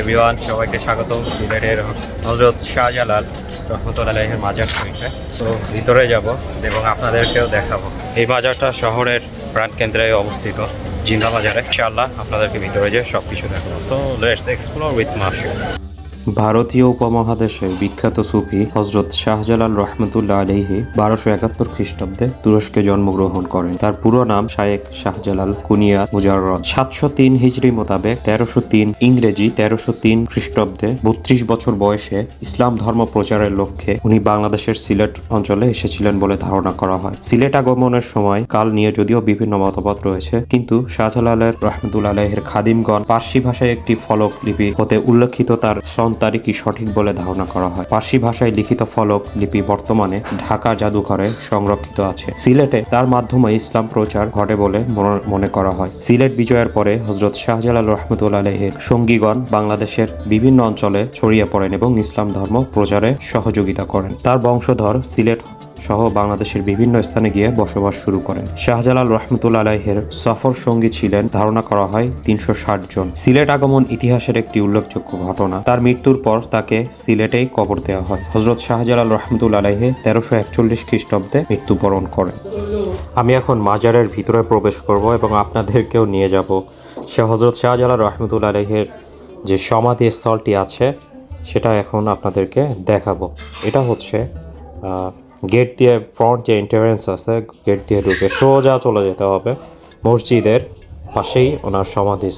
Everyone সবাইকে স্বাগত সিলেটের হজরত শাহজালাল রহমতুল্লাহের মাজার শরীফে তো ভিতরে যাব এবং আপনাদেরকেও দেখাবো। এই মাজারটা শহরের প্রাণকেন্দ্রে অবস্থিত, জিন্দা বাজারে ইনশাআল্লাহ আপনাদেরকে ভিতরে যেয়ে সব কিছু দেখাবো। সো লেটস এক্সপ্লোর উইথ মার্শো ভারতীয় উপমহাদেশের বিখ্যাত সুফি হজরত শাহজালাল রহমতুল্লাহ আলহি বারোশো একাত্তর খ্রিস্টাব্দে তুরস্কে জন্মগ্রহণ করেন। তার পুরো নাম শায়েক শাহজালাল কুনিয়া মুজাররদ। সাতশো তিন হিজড়ি মোতাবেক তেরোশো তিন ইংরেজি তেরোশো তিন খ্রিস্টাব্দে বত্রিশ বছর বয়সে ইসলাম ধর্ম প্রচারের লক্ষ্যে উনি বাংলাদেশের সিলেট অঞ্চলে এসেছিলেন বলে ধারণা করা হয়। সিলেট আগমনের সময় কাল নিয়ে যদিও বিভিন্ন মতবাদ রয়েছে, কিন্তু শাহজালালের রহমতুল্লাহ আলহের খাদিমগণ পার্সি ভাষায় একটি ফলক লিপি হতে উল্লেখিত তার সন তারিখই সঠিক বলে ধারণা করা হয়। পার্সি ভাষায় লিখিত ফলক লিপি বর্তমানে ঢাকা জাদুঘরে সংরক্ষিত আছে। সিলেটে তার মাধ্যমে ইসলাম প্রচার ঘটে বলে মনে- করা হয়। সিলেট বিজয়ের পরে হজরত শাহজালাল রহমতুল্লাহ আলহের সঙ্গীগণ বাংলাদেশের বিভিন্ন অঞ্চলে ছড়িয়ে পড়েন এবং ইসলাম ধর্ম প্রচারে সহযোগিতা করেন। তার বংশধর সিলেট সহ বাংলাদেশের বিভিন্ন স্থানে গিয়ে বসবাস শুরু করেন। শাহজালাল রহমতুল্লা আলাইহের সফর সঙ্গী ছিলেন। ধারণা করা হয় তিনশো ষাট জন। সিলেট আগমন ইতিহাসের একটি উল্লেখযোগ্য ঘটনা। তার মৃত্যুর পর তাকে সিলেটেই কবর দেওয়া হয়। হজরত শাহজালাল রহমতুল্লা আলাইহে তেরোশো একচল্লিশ খ্রিস্টাব্দে মৃত্যুবরণ করেন। আমি এখন মাজারের ভিতরে প্রবেশ করব এবং আপনাদেরকেও নিয়ে যাব। সে হজরত শাহজালাল রহমতুল্লা আলাইহের যে সমাধি স্থলটি আছে, সেটা এখন আপনাদেরকে দেখাবো। এটা হচ্ছে গেট দিয়ে ফ্রন্ট যে এন্টারেন্স আছে, গেট দিয়ে ঢুকে সোজা চলে যেতে হবে মসজিদের পাশেই ওনার সমাধি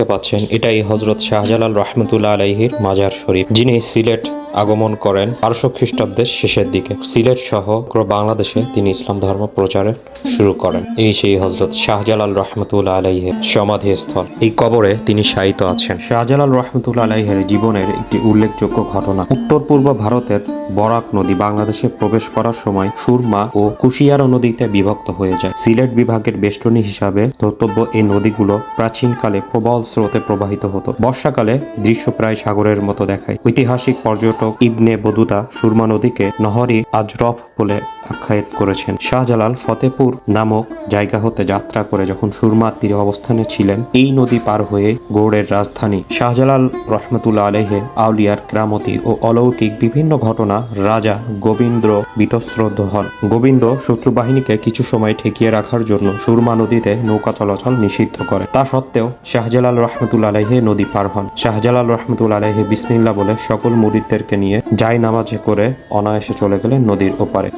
দেখতে পাচ্ছেন, এটাই হজরত শাহজালাল রহমতুল্লাহ আলাইহির মাজার শরীফ, যিনি সিলেট আগমন করেন বারোশো খ্রিস্টাব্দের শেষের দিকে। সিলেট সহ বাংলাদেশে তিনি ইসলাম ধর্ম প্রচারে শুরু করেন। এই সেই হজরত শাহজালাল রহমতুল্লাহ আলাইহের সমাধি স্থল এই কবরে তিনি শায়িত আছেন। শাহজালাল রহমতুল্লাহ আলাইহের জীবনের একটি উল্লেখযোগ্য ঘটনা। উত্তর পূর্ব ভারতের বরাক নদী বাংলাদেশে প্রবেশ করার সময় সুরমা ও কুশিয়ারা নদীতে বিভক্ত হয়ে যায়। সিলেট বিভাগের বেষ্টনী হিসাবে ধর্তব্য এই নদীগুলো প্রাচীনকালে প্রবল স্রোতে প্রবাহিত হতো। বর্ষাকালে দৃশ্য প্রায় সাগরের মতো দেখায়। ঐতিহাসিক পর্যটক ইবনে বদুদা সুরমা নদীকে নহরি আজরফ বলে আখ্যায়িত করেছেন। শাহজালাল ফতেপুর নামক জায়গা হতে যাত্রা করে যখন সুরমার তীরে অবস্থানে ছিলেন, এই নদী পার হয়ে গৌড়ের রাজধানী শাহজালাল রহমতুল্লাহ আলহে আউলিয়ার ক্রামতি ও অলৌকিক বিভিন্ন ঘটনা রাজা গোবিন্দ্র বিতস্রদ্ধ হন। গোবিন্দ শত্রু বাহিনীকে কিছু সময় ঠেকিয়ে রাখার জন্য সুরমা নদীতে নৌকা চলাচল নিষিদ্ধ করে। তা সত্ত্বেও শাহজালাল রহমতুল্লা আলহে নদী পার হন। শাহজালাল রহমতুল্লা আলহে বিসমিল্লা বলে সকল মুরিদদেরকে নিয়ে যাই নামাজে করে অনায়াসে চলে গেলেন নদীর ওপারে।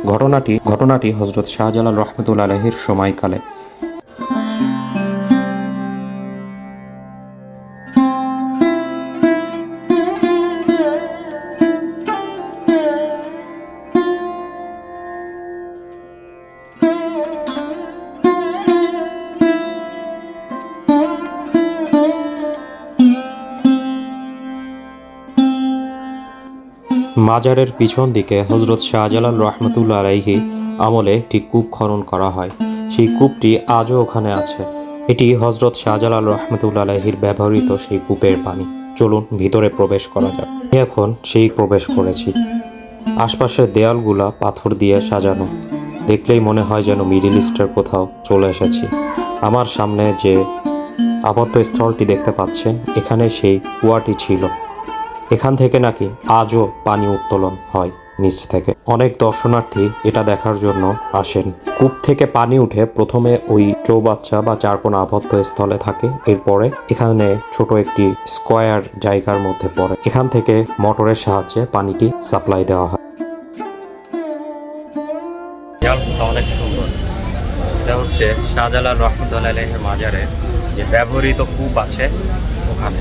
ঘটনাটি ঘটনাটি হজরত শাহজালাল রহমতুল্লাহের সময়কালে। মাজারের পিছন দিকে হজরত শাহজালাল রহমতুল্লা আলাইহি আমলে একটি কূপ খনন করা হয়। সেই কূপটি আজও ওখানে আছে। এটি হজরত শাহজালাল রহমতুল্লা আলাইহির ব্যবহৃত সেই কূপের পানি। চলুন ভিতরে প্রবেশ করা যাক। এখন সেই প্রবেশ করেছি। আশপাশের দেয়ালগুলা পাথর দিয়ে সাজানো। দেখলেই মনে হয় যেন মিডিল ইস্টের কোথাও চলে এসেছি। আমার সামনে যে আবদ্ধ স্থলটি দেখতে পাচ্ছেন, এখানে সেই কুয়াটি ছিল। এখান থেকে নাকি আজও পানি উত্তোলন হয় নিচ থেকে। অনেক দর্শনার্থী এটা দেখার জন্য আসেন। কূপ থেকে পানি উঠে প্রথমে ওই চৌবাচ্চা বা চারকোনা আবদ্ধ স্থলে থাকে। এরপরে এখানে ছোট একটি স্কোয়ার জায়গার মধ্যে পড়ে। এখান থেকে মোটরের সাহায্যে পানিটি সাপ্লাই দেওয়া হয়। অনেক সুন্দর। এটা হচ্ছে শাহজালাল রহমতুল্লাহ মাজারে যে ব্যবহৃত কূপ আছে ওখানে।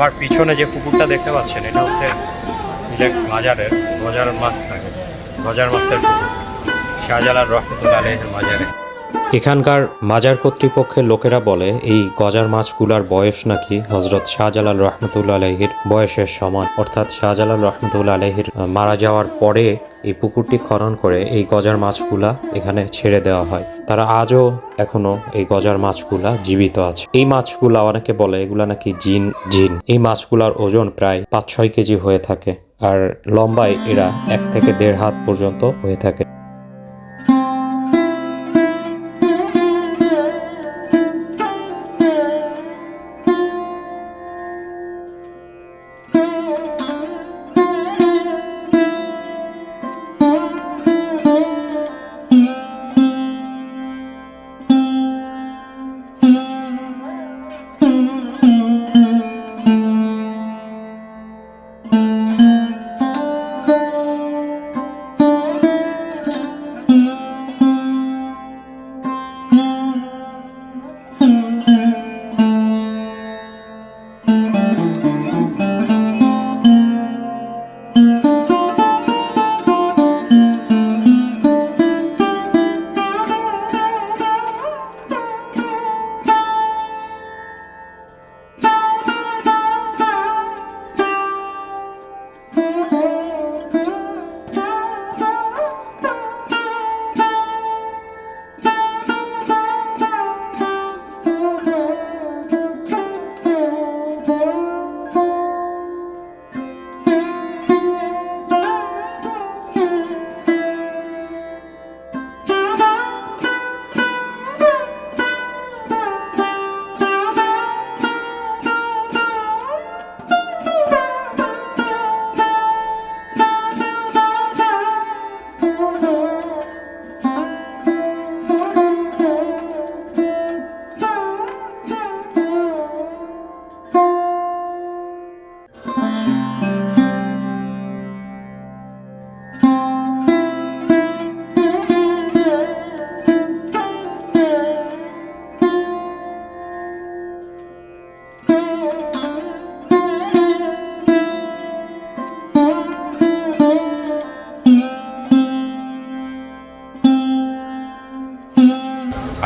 আমার পিছনে যে পুকুরটা দেখতে পাচ্ছেন, এটা হচ্ছে সিলেট বাজারের গজার মাছ থাকে। বাজার মাছের পুকুর। শাহজালাল রহমতুল্লাহ আলহের এখানকার মাজার কর্তৃপক্ষের লোকেরা বলে, এই গজার মাছগুলার বয়স নাকি হজরত শাহজালাল রহমতুল্লা আলহির বয়সের সমান। অর্থাৎ শাহজালাল রহমতুল্লা আলহির মারা যাওয়ার পরে এই পুকুরটি খনন করে এই গজার মাছগুলা এখানে ছেড়ে দেওয়া হয়। তারা আজও এখনও এই গজার মাছগুলা জীবিত আছে। এই মাছগুলা অনেকে বলে, এগুলা নাকি জিন জিন। এই মাছগুলার ওজন প্রায় পাঁচ ছয় কেজি হয়ে থাকে, আর লম্বায় এরা এক থেকে দেড় হাত পর্যন্ত হয়ে থাকে।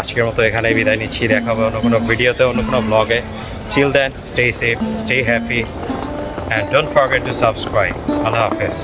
আজকের মতো এখানে বিদায় নিচ্ছি। দেখা হবে অন্য কোনো ভিডিওতে, অন্য কোনো ব্লগে chill then stay safe stay happy and don't forget to subscribe আল্লাহ হাফেজ।